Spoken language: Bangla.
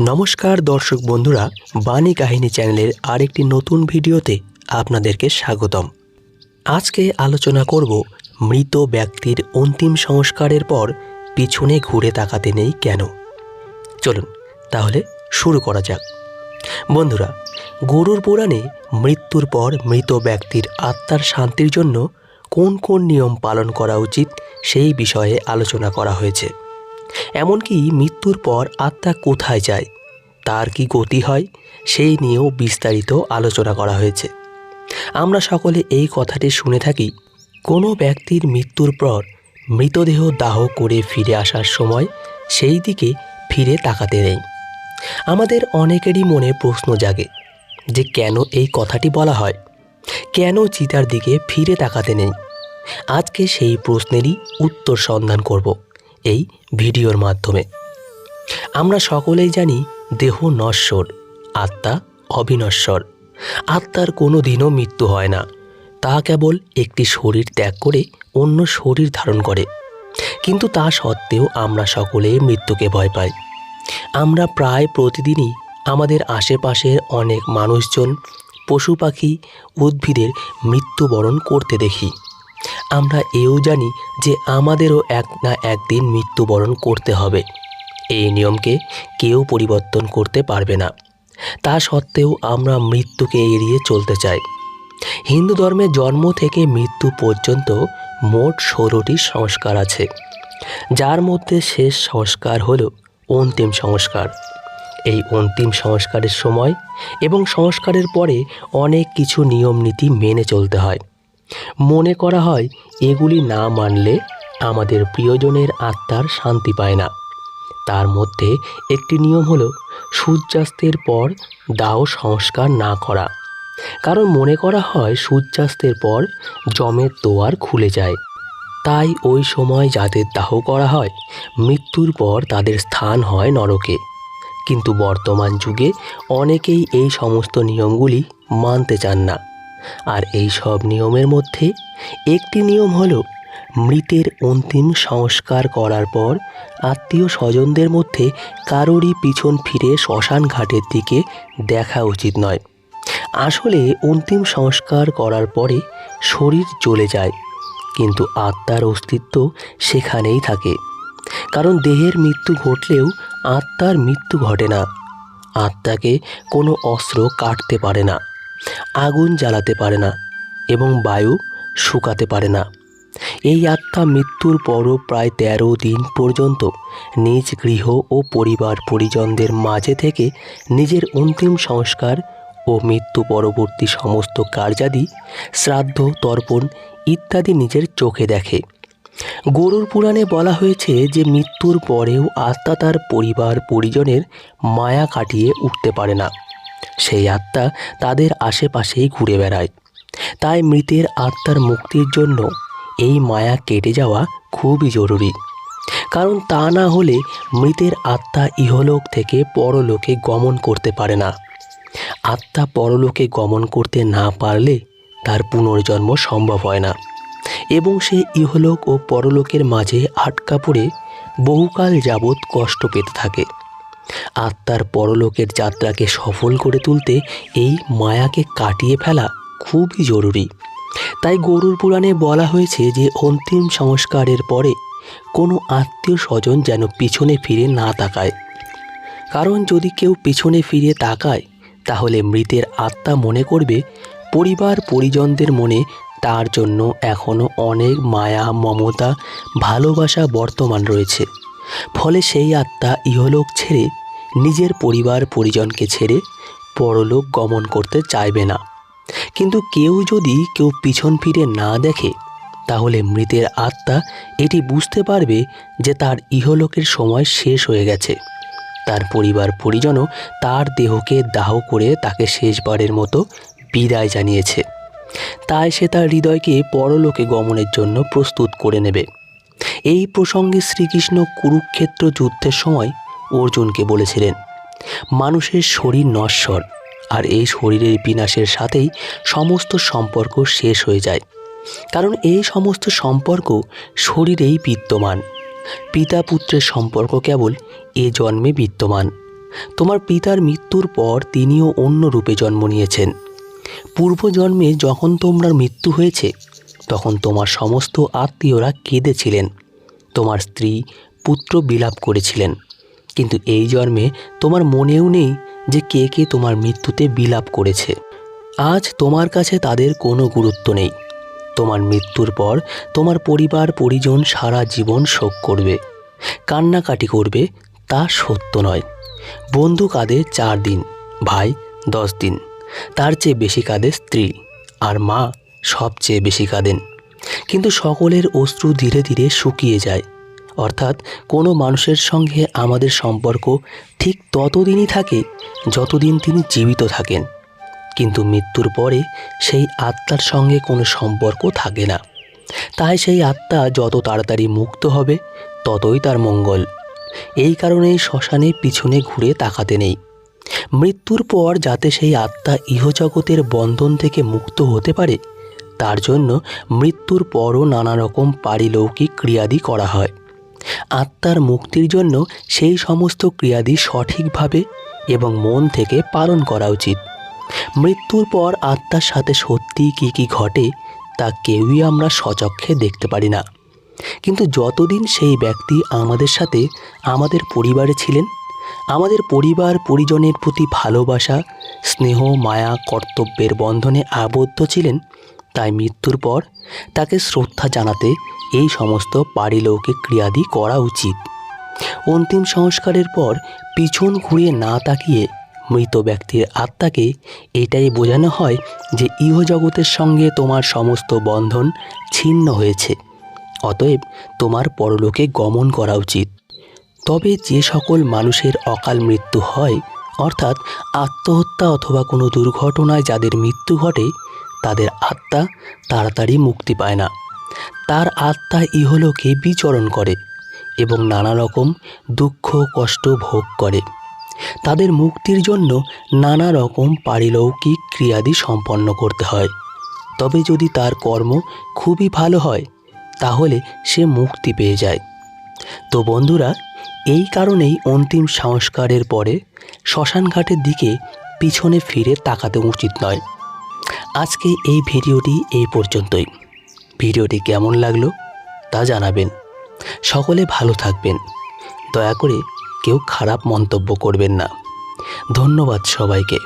নমস্কার দর্শক বন্ধুরা, বাণী কাহিনী চ্যানেলের আরেকটি নতুন ভিডিওতে আপনাদেরকে স্বাগতম। আজকে আলোচনা করব মৃত ব্যক্তির অন্তিম সংস্কারের পর পিছনে ঘুরে তাকাতে নেই কেন? চলুন তাহলে শুরু করা যাক। বন্ধুরা, গরুর পুরাণে মৃত্যুর পর মৃত ব্যক্তির আত্মার শান্তির জন্য কোন কোন নিয়ম পালন করা উচিত সেই বিষয়ে আলোচনা করা হয়েছে। এমনকি মৃত্যুর পর আত্মা কোথায় যায়, তার কি গতি হয়, সেই নিয়েও বিস্তারিত আলোচনা করা হয়েছে। আমরা সকলে এই কথাটি শুনে থাকি, কোনো ব্যক্তির মৃত্যুর পর মৃতদেহ দাহ করে ফিরে আসার সময় সেই দিকে ফিরে তাকাতে নেই। আমাদের অনেকেরই মনে প্রশ্ন জাগে যে কেন এই কথাটি বলা হয়? কেন চিতার দিকে ফিরে তাকাতে নেই? আজকে সেই প্রশ্নেরই উত্তর সন্ধান করব। এই ভিডিওর মাধ্যমে। আমরা সকলেই জানি দেহ নশ্বর, আত্মা অবিনশ্বর। আত্মার কোনো দিনও মৃত্যু হয় না। তা কেবল একটি শরীর ত্যাগ করে অন্য শরীর ধারণ করে। কিন্তু তা সত্ত্বেও আমরা সকলে মৃত্যুকে ভয় পাই। আমরা প্রায় প্রতিদিনই আমাদের আশেপাশের অনেক মানুষজন, পশু পাখি, উদ্ভিদের মৃত্যুবরণ করতে দেখি। আমরা এও জানি যে আমাদেরও এক না একদিন মৃত্যুবরণ করতে হবে। এই নিয়মকে কেউ পরিবর্তন করতে পারবে না। তা সত্ত্বেও আমরা মৃত্যুকে এড়িয়ে চলতে চাই। হিন্দু ধর্মে জন্ম থেকে মৃত্যু পর্যন্ত মোট ষোলোটি সংস্কার আছে। যার মধ্যে শেষ সংস্কার হল অন্তিম সংস্কার। এই অন্তিম সংস্কারের সময় এবং সংস্কারের পরে অনেক কিছু নিয়ম নীতি মেনে চলতে হয়। মনে করা হয়, এগুলি না মানলে আমাদের প্রিয়জনের আত্মার শান্তি পায় না। তার মধ্যে একটি নিয়ম হলো, সূর্যাস্তের পর দাহ সংস্কার না করা। কারণ মনে করা হয়, সূর্যাস্তের পর জমের তোয়ার খুলে যায়। তাই ওই সময় যাদের দাহ করা হয়, মৃত্যুর পর তাদের স্থান হয় নরকে। কিন্তু বর্তমান যুগে অনেকেই এই সমস্ত নিয়মগুলি মানতে চান না। আর এই সব নিয়মের মধ্যে একটি নিয়ম হলো মৃতের অন্তিম সংস্কার করার পর আত্মীয় স্বজনদের মধ্যে কারোরই পিছন ফিরে শ্মশান ঘাটের দিকে দেখা উচিত নয়। আসলে অন্তিম সংস্কার করার পরে শরীর চলে যায়, কিন্তু আত্মার অস্তিত্ব সেখানেই থাকে। কারণ দেহের মৃত্যু ঘটলেও আত্মার মৃত্যু ঘটে না। আত্মাকে কোনো অস্ত্র কাটতে পারে না। আগুন জ্বালাতে পারে না এবং বায়ু শুকাতে পারে না। এই আত্মা মৃত্যুর পরও প্রায় তেরো দিন পর্যন্ত নিজ গৃহ ও পরিবার পরিজনদের মাঝে থেকে নিজের অন্তিম সংস্কার ও মৃত্যু পরবর্তী সমস্ত কার্যাদি, শ্রাদ্ধ, তর্পণ ইত্যাদি নিজের চোখে দেখে। গরুর পুরাণে বলা হয়েছে যে মৃত্যুর পরেও আত্মা তার পরিবার পরিজনের মায়া কাটিয়ে উঠতে পারে না। সেই আত্মা তাদের আশেপাশেই ঘুরে বেড়ায়। তাই মৃতের আত্মার মুক্তির জন্য এই মায়া কেটে যাওয়া খুবই জরুরি। কারণ তা না হলে মৃতের আত্মা ইহলোক থেকে পরলোকে গমন করতে পারে না। আত্মা পরলোকে গমন করতে না পারলে তার পুনর্জন্ম সম্ভব হয় না। এবং সে ইহলোক ও পরলোকের মাঝে আটকা পড়ে বহুকাল যাবৎ কষ্ট পেতে থাকে। আত্মার পরলোকের যাত্রাকে সফল করে তুলতে এই মায়াকে কাটিয়ে ফেলা খুবই জরুরি। তাই গরুর পুরাণে বলা হয়েছে যে অন্তিম সংস্কারের পরে কোনো আত্মীয় স্বজন যেন পিছনে ফিরে না তাকায়। কারণ যদি কেউ পিছনে ফিরে তাকায়, তাহলে মৃতের আত্মা মনে করবে পরিবার পরিজনদের মনে তার জন্য এখনও অনেক মায়া, মমতা, ভালোবাসা বর্তমান রয়েছে। ফলে সেই আত্মা ইহলোক ছেড়ে নিজের পরিবার পরিজনকে ছেড়ে পরলোক গমন করতে চাইবে না। কিন্তু কেউ যদি কেউ পিছন ফিরে না দেখে, তাহলে মৃতের আত্মা এটি বুঝতে পারবে যে তার ইহলোকের সময় শেষ হয়ে গেছে। তার পরিবার পরিজনও তার দেহকে দাহ করে তাকে শেষবারের মতো বিদায় জানিয়েছে। তাই সে তার হৃদয়কে পরলোকে গমনের জন্য প্রস্তুত করে নেবে। এই প্রসঙ্গে শ্রীকৃষ্ণ কুরুক্ষেত্র যুদ্ধের সময় অর্জুনকে বলেছিলেন, মানুষের শরীর নশ্বর, আর এই শরীরের বিনাশের সাথেই সমস্ত সম্পর্ক শেষ হয়ে যায়। কারণ এই সমস্ত সম্পর্ক শরীরেই বিদ্যমান। পিতা পুত্রের সম্পর্ক কেবল এ জন্মে বিদ্যমান। তোমার পিতার মৃত্যুর পর তিনিও অন্য রূপে জন্ম নিয়েছেন। পূর্বজন্মে যখন তোমরা মৃত্যু হয়েছে, তখন তোমার সমস্ত আত্মীয়রা কেঁদেছিলেন। তোমার স্ত্রী পুত্র বিলাপ করেছিলেন। কিন্তু এই জন্মে তোমার মনেও নেই যে কে কে তোমার মৃত্যুতে বিলাপ করেছে। আজ তোমার কাছে তাদের কোনো গুরুত্ব নেই। তোমার মৃত্যুর পর তোমার পরিবার, পরিজন সারা জীবন শোক করবে। কান্নাকাটি করবে তা সত্য নয়। বন্ধু কাঁদে চার দিন, ভাই দশ দিন। তার চেয়ে বেশি কাঁদে স্ত্রী। আর মা সবচেয়ে বেশি কাঁদেন। কিন্তু সকলের অশ্রু ধীরে ধীরে শুকিয়ে যায়। অর্থাৎ কোনো মানুষের সঙ্গে আমাদের সম্পর্ক ঠিক ততদিনই থাকে যতদিন তিনি জীবিত থাকেন। কিন্তু মৃত্যুর পরে সেই আত্মার সঙ্গে কোনো সম্পর্ক থাকে না। তাই সেই আত্মা যত তাড়াতাড়ি মুক্ত হবে, ততই তার মঙ্গল। এই কারণেই শ্মশানে পিছনে ঘুরে তাকাতে নেই। মৃত্যুর পর যাতে সেই আত্মা ইহজগতের বন্ধন থেকে মুক্ত হতে পারে তার জন্য মৃত্যুর পরও নানা রকম পারিলৌকিক ক্রিয়াদি করা হয়। আত্মার মুক্তির জন্য সেই সমস্ত ক্রিয়াদি সঠিকভাবে এবং মন থেকে পালন করা উচিত। মৃত্যুর পর আত্মার সাথে সত্যিই কী কী ঘটে, তা কেউই আমরা সচক্ষে দেখতে পারি না। কিন্তু যতদিন সেই ব্যক্তি আমাদের সাথে আমাদের পরিবারে ছিলেন, আমাদের পরিবার পরিজনের প্রতি ভালোবাসা, স্নেহ, মায়া, কর্তব্যের বন্ধনে আবদ্ধ ছিলেন তাই মৃত্যুর পর তাকে শ্রদ্ধা জানাতে এই সমস্ত পারিলৌকিক ক্রিয়াদি করা উচিত। অন্তিম সংস্কারের পর পিছন ঘুরিয়ে না তাকিয়ে মৃত ব্যক্তির আত্মাকে এটাই বোঝানো হয় যে ইহজগতের সঙ্গে তোমার সমস্ত বন্ধন ছিন্ন হয়েছে। অতএব তোমার পরলোকে গমন করা উচিত। তবে যে সকল মানুষের অকাল মৃত্যু হয়, অর্থাৎ আত্মহত্যা অথবা কোনো দুর্ঘটনায় যাদের মৃত্যু ঘটে তাদের আত্মা তাড়াতাড়ি মুক্তি পায় না। তার আত্মা ইহলোকে বিচরণ করে এবং নানা রকম দুঃখ, কষ্ট ভোগ করে। তাদের মুক্তির জন্য নানা রকম পারিলৌকিক ক্রিয়াদি সম্পন্ন করতে হয়। তবে যদি তার কর্ম খুবই ভালো হয়, তাহলে সে মুক্তি পেয়ে যায়। তো বন্ধুরা, এই কারণেই অন্তিম সংস্কারের পরে শ্মশানঘাটের দিকে পিছনে ফিরে তাকাতে উচিত নয়। আজকে এই ভিডিওটি এই পর্যন্তই। ভিডিওটি কেমন লাগল তা জানাবেন। সকলে ভালো থাকবেন। দয়া করে কেউ খারাপ মন্তব্য করবেন না। ধন্যবাদ সবাইকে।